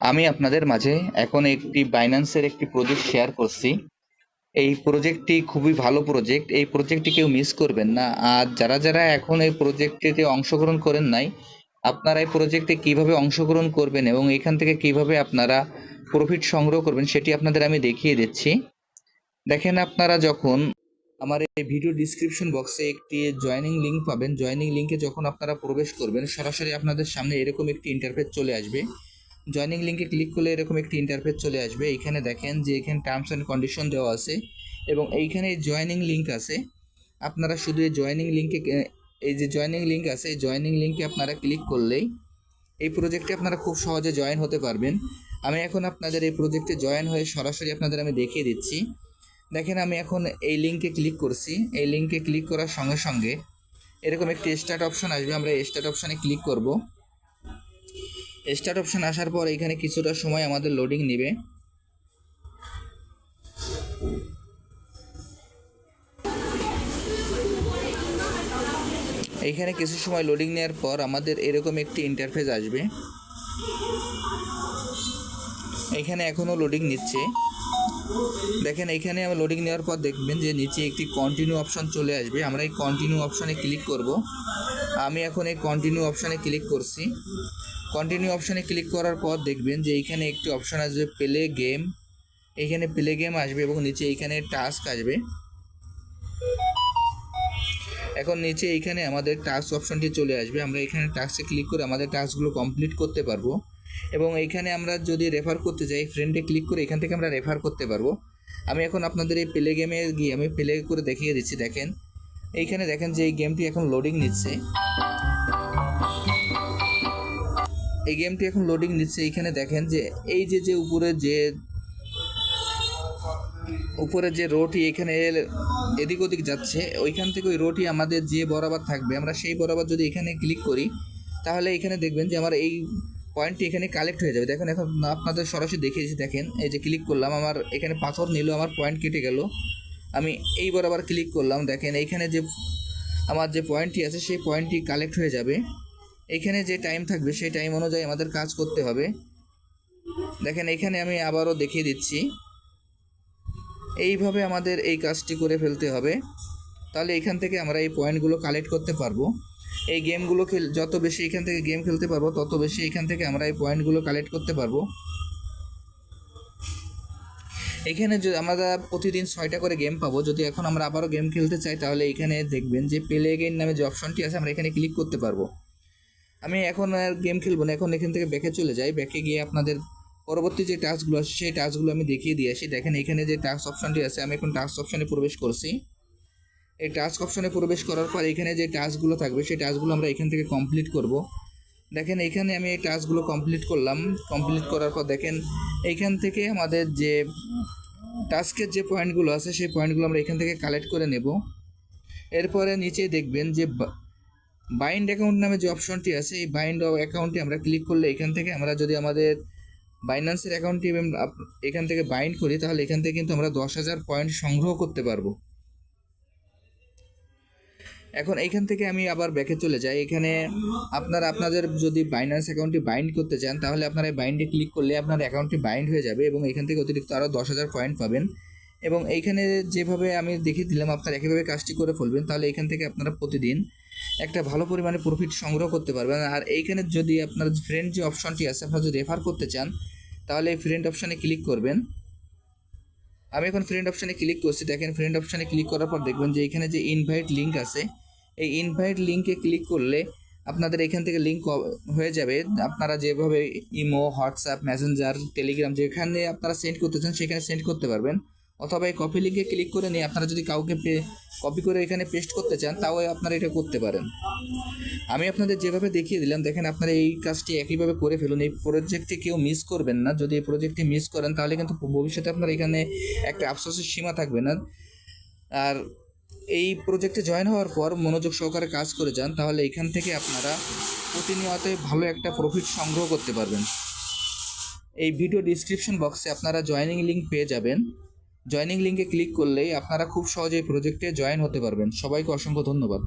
আমি আপনাদের মাঝে এখন একটি বাইন্যান্সের একটি প্রজেক্ট শেয়ার করছি। এই প্রজেক্টটি খুবই ভালো প্রজেক্ট এই প্রজেক্টটি কেউ মিস করবেন না। আর যারা যারা এখন এই প্রজেক্টটিতে অংশগ্রহণ করেন নাই, আপনারা এই প্রজেক্টে কীভাবে অংশগ্রহণ করবেন এবং এখান থেকে কীভাবে আপনারা প্রফিট সংগ্রহ করবেন, সেটি আপনাদের আমি দেখিয়ে দিচ্ছি। দেখেন আপনারা যখন আমার এই ভিডিও ডিসক্রিপশন বক্সে একটি জয়েনিং লিংক পাবেন জয়েনিং লিংকে যখন আপনারা প্রবেশ করবেন, সরাসরি আপনাদের সামনে এরকম একটি ইন্টারফেস চলে আসবে। জয়েনিং লিংকে ক্লিক করলে এরকম একটি ইন্টারফেস চলে আসবে। এইখানে দেখেন যে এখানে টার্মস অ্যান্ড কন্ডিশন দেওয়া আছে এবং এইখানে জয়েনিং লিঙ্ক আছে। আপনারা শুধু এই জয়েনিং লিংকে এই যে জয়েনিং লিঙ্ক আছে, এই জয়েনিং লিংকে আপনারা ক্লিক করলেই এই প্রজেক্টে আপনারা খুব সহজে জয়েন হতে পারবেন। আমি এখন আপনাদের এই প্রজেক্টে জয়েন হয়ে সরাসরি আপনাদের আমি দেখিয়ে দিচ্ছি। দেখেন আমি এখন এই লিংকে ক্লিক করছি। এই লিংকে ক্লিক করার সঙ্গে সঙ্গে এরকম একটি স্টার্ট অপশন আসবে। আমরা স্টার্ট অপশানে ক্লিক করব। স্টার্ট অপশন আসার পর এখানে কিছুটা সময় আমাদের লোডিং নেবে। এইখানে কিছু সময় লোডিং নেওয়ার পর আমাদের এরকম একটি ইন্টারফেস আসবে। এখানে এখনও লোডিং নিচ্ছে। দেখেন, এখানে আমরা লোডিং নেওয়ার পর দেখবেন যে নিচে একটি কন্টিনিউ অপশান চলে আসবে। আমরা এই কন্টিনিউ অপশানে ক্লিক করব। আমি এখন এই কন্টিনিউ অপশানে ক্লিক করছি। কন্টিনিউ অপশানে ক্লিক করার পর দেখবেন যে এইখানে একটি অপশান আসবে প্লে গেম এইখানে প্লে গেম আসবে এবং নিচে এইখানে টাস্ক আসবে। এখন নিচে এইখানে আমাদের টাস্ক অপশনটি চলে আসবে। আমরা এখানে টাস্কে ক্লিক করে আমাদের টাস্কগুলো কমপ্লিট করতে পারব। এবং এইখানে আমরা যদি রেফার করতে যাই ফ্রেন্ডে ক্লিক করে এখান থেকে আমরা রেফার করতে পারব। আমি এখন আপনাদের এই প্লে গেমে গিয়ে আমি প্লে করে দেখিয়ে দিচ্ছি, দেখেন। এইখানে দেখেন যে এই গেমটি এখন লোডিং নিচ্ছে। এই গেমটি এখন লোডিং নিচ্ছে, এইখানে দেখেন যে এই যে যে উপরে যে উপরে যে রোটি এখানে এদিক ওদিক যাচ্ছে, ওইখান থেকে ওই রোটি আমাদের যে বরাবর থাকবে, আমরা সেই বরাবর যদি এখানে ক্লিক করি, তাহলে এখানে দেখবেন যে আমার এই পয়েন্টটি এখানে কালেক্ট হয়ে যাবে। দেখেন, এখন আপনাদের সরাসরি দেখিয়েছি দেখেন, এই যে ক্লিক করলাম, আমার এখানে পাথর নিল, আমার পয়েন্ট কেটে গেল। আমি এই বরাবর ক্লিক করলাম, দেখেন, এইখানে যে আমার যে পয়েন্টটি আছে, সেই পয়েন্টটি কালেক্ট হয়ে যাবে। এইখানে যে টাইম থাকবে, সেই টাইম অনুযায়ী আমাদের কাজ করতে হবে। দেখেন এখানে আমি আবারও দেখিয়ে দিচ্ছি। এইভাবে আমাদের এই কাজটি করে ফেলতে হবে। তাহলে এখান থেকে আমরা এই পয়েন্টগুলো কালেক্ট করতে পারব। এই গেমগুলো খেল, যত বেশি এখান থেকে গেম খেলতে পারব, তত বেশি এখান থেকে আমরা এই পয়েন্টগুলো কালেক্ট করতে পারব। এখানে যদি আমরা প্রতিদিন ছয়টা করে গেম পাবো, যদি এখন আমরা আবারও গেম খেলতে চাই, তাহলে এখানে দেখবেন যে প্লে গেম নামে যে অপশনটি আছে, আমরা এখানে ক্লিক করতে পারব। আমি এখন আর গেম খেলব না, এখন এখান থেকে ব্যাকে চলে যাই। ব্যাকে গিয়ে আপনাদের পরবর্তী যে টাস্কগুলো আছে, সেই টাস্কগুলো আমি দেখিয়ে দিয়ে আসি। দেখেন এখানে যে টাস্ক অপশনটি আছে, আমি এখন টাস্ক অপশনে প্রবেশ করছি। এই টাস্ক অপশনে প্রবেশ করার পর এখানে যে টাস্কগুলো থাকবে, সেই টাস্কগুলো আমরা এখান থেকে কমপ্লিট করব। দেখেন, এখানে আমি এই টাস্কগুলো কমপ্লিট করলাম। কমপ্লিট করার পর দেখেন এইখান থেকে আমাদের যে টাস্কের যে পয়েন্টগুলো আছে, সেই পয়েন্টগুলো আমরা এখান থেকে কালেক্ট করে নেব। এরপরে নিচে দেখবেন যে বাইন্ড অ্যাকাউন্ট নামে যে অপশনটি আছে, এই বাইন্ড অ্যাকাউন্টে আমরা ক্লিক করলে এখান থেকে আমরা যদি আমাদের বাইন্যান্সের অ্যাকাউন্টটি এখান থেকে বাইন্ড করি, তাহলে এখান থেকে কিন্তু আমরা দশ হাজার পয়েন্ট সংগ্রহ করতে পারব। এখন এইখান থেকে আমি আবার ব্যাকে চলে যাই। এখানে আপনারা, আপনাদের যদি বাইন্যান্স অ্যাকাউন্টটি বাইন্ড করতে চান, তাহলে আপনারা এই বাইন্ডে ক্লিক করলে আপনার অ্যাকাউন্টটি বাইন্ড হয়ে যাবে এবং এখান থেকে অতিরিক্ত আরও দশ হাজার পয়েন্ট পাবেন। এবং এইখানে যেভাবে আমি দেখিয়ে দিলাম, আপনারা একইভাবে কাজটি করে ফেলবেন, তাহলে এখান থেকে আপনারা প্রতিদিন একটা ভালো পরিমাণে প্রফিট সংগ্রহ করতে পারবেন। আর এইখানে যদি আপনার ফ্রেন্ড যে অপশনটি আছে, আপনারা যদি রেফার করতে চান, তাহলে এই ফ্রেন্ড অপশানে ক্লিক করবেন। আমি এখন ফ্রেন্ড অপশানে ক্লিক করছি। দেখেন ফ্রেন্ড অপশানে ক্লিক করার পর দেখবেন যে এখানে যে ইনভাইট লিঙ্ক আছে এই ইনভাইট লিঙ্কে ক্লিক করলে আপনাদের এখান থেকে লিঙ্ক হয়ে যাবে। আপনারা যেভাবে ইমো হোয়াটসঅ্যাপ মেসেঞ্জার টেলিগ্রাম যেখানে আপনারা সেন্ড করতে চান সেখানে সেন্ড করতে পারবেন। অথবা এই কপি লিঙ্কে ক্লিক করে নিয়ে আপনারা যদি কাউকে কপি করে এখানে পেস্ট করতে চান, তাও আপনারা এটা করতে পারেন। আমি আপনাদের যেভাবে দেখিয়ে দিলাম, দেখেন আপনারা এই কাজটি একইভাবে করে ফেলুন। এই প্রজেক্টটি কেউ মিস করবেন না। যদি এই প্রজেক্টটি মিস করেন, তাহলে কিন্তু ভবিষ্যতে আপনার এখানে একটা আফসোসের সীমা থাকবে না। আর এই প্রজেক্টে জয়েন হওয়ার পর মনোযোগ সহকারে কাজ করে যান, তাহলে এখান থেকে আপনারা প্রতিনিয়তই ভালো একটা প্রফিট সংগ্রহ করতে পারবেন। এই ভিডিও ডিসক্রিপশন বক্সে আপনারা জয়েনিং লিঙ্ক পেয়ে যাবেন। জয়েনিং লিঙ্কে ক্লিক করলেই আপনারা খুব সহজেই প্রজেক্টে জয়েন হতে পারবেন। সবাইকে অসংখ্য ধন্যবাদ।